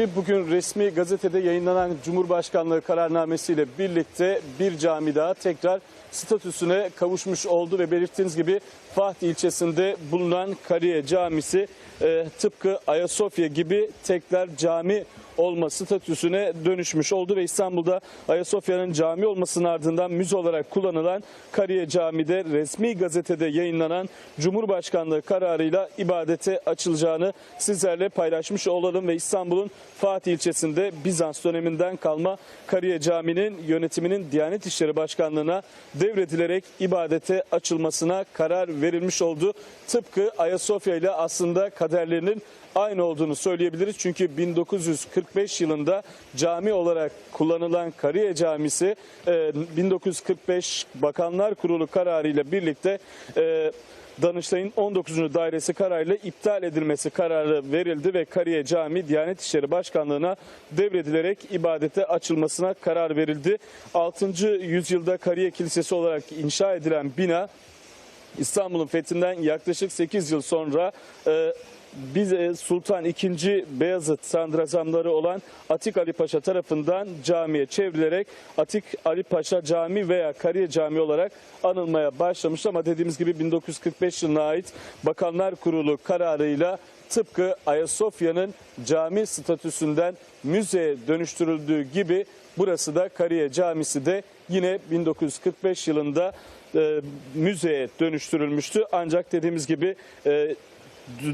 Bugün resmi gazetede yayınlanan Cumhurbaşkanlığı kararnamesiyle birlikte bir cami daha tekrar statüsüne kavuşmuş oldu ve belirttiğiniz gibi Fatih ilçesinde bulunan Kariye Camisi e, tıpkı Ayasofya gibi tekrar cami olma statüsüne dönüşmüş oldu ve İstanbul'da Ayasofya'nın cami olmasının ardından müze olarak kullanılan Kariye Cami'de resmi gazetede yayınlanan Cumhurbaşkanlığı kararıyla ibadete açılacağını sizlerle paylaşmış olalım ve İstanbul'un Fatih ilçesinde Bizans döneminden kalma Kariye Camii'nin yönetiminin Diyanet İşleri Başkanlığı'na devredilerek ibadete açılmasına karar verilmiş oldu. Tıpkı Ayasofya ile aslında kaderlerinin aynı olduğunu söyleyebiliriz. Çünkü 1945 yılında cami olarak kullanılan Kariye Camisi e, 1945 Bakanlar Kurulu kararıyla birlikte e, Danıştay'ın 19. dairesi kararıyla iptal edilmesi kararı verildi ve Kariye Camii Diyanet İşleri Başkanlığı'na devredilerek ibadete açılmasına karar verildi. 6. yüzyılda Kariye Kilisesi olarak inşa edilen bina İstanbul'un fethinden yaklaşık 8 yıl sonra e, biz Sultan II. Beyazıt sadrazamları olan Atik Ali Paşa tarafından camiye çevrilerek Atik Ali Paşa Cami veya Kariye Cami olarak anılmaya başlamış ama dediğimiz gibi 1945 yılına ait Bakanlar Kurulu kararıyla tıpkı Ayasofya'nın cami statüsünden müzeye dönüştürüldüğü gibi burası da Kariye Camisi de yine 1945 yılında e, müzeye dönüştürülmüştü. Ancak dediğimiz gibi e,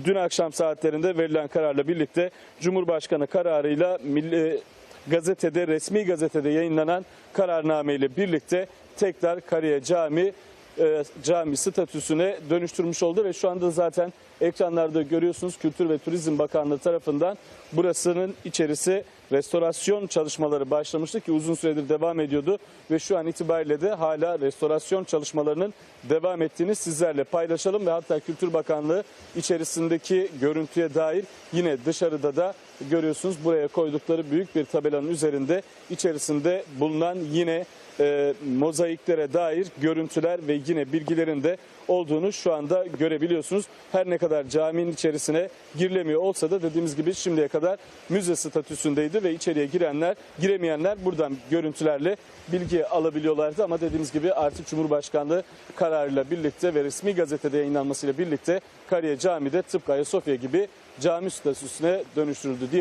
dün akşam saatlerinde verilen kararla birlikte Cumhurbaşkanı kararıyla milli, gazetede resmi gazetede yayınlanan kararname ile birlikte tekrar Kariye Cami e, cami statüsüne dönüştürmüş oldu ve şu anda zaten ekranlarda görüyorsunuz Kültür ve Turizm Bakanlığı tarafından burasının içerisi restorasyon çalışmaları başlamıştı ki uzun süredir devam ediyordu ve şu an itibariyle de hala restorasyon çalışmalarının devam ettiğini sizlerle paylaşalım ve hatta Kültür Bakanlığı içerisindeki görüntüye dair yine dışarıda da görüyorsunuz. Buraya koydukları büyük bir tabelanın üzerinde içerisinde bulunan yine e, mozaiklere dair görüntüler ve yine bilgilerin de olduğunu şu anda görebiliyorsunuz. Her ne kadar caminin içerisine girilemiyor olsa da dediğimiz gibi şimdiye kadar müze statüsündeydi ve içeriye girenler, giremeyenler buradan görüntülerle bilgi alabiliyorlardı ama dediğimiz gibi artık Cumhurbaşkanlığı kararıyla birlikte ve resmi gazetede yayınlanmasıyla birlikte Kariye Cami'de tıpkı Ayasofya gibi cami statüsüne dönüştürüldü diye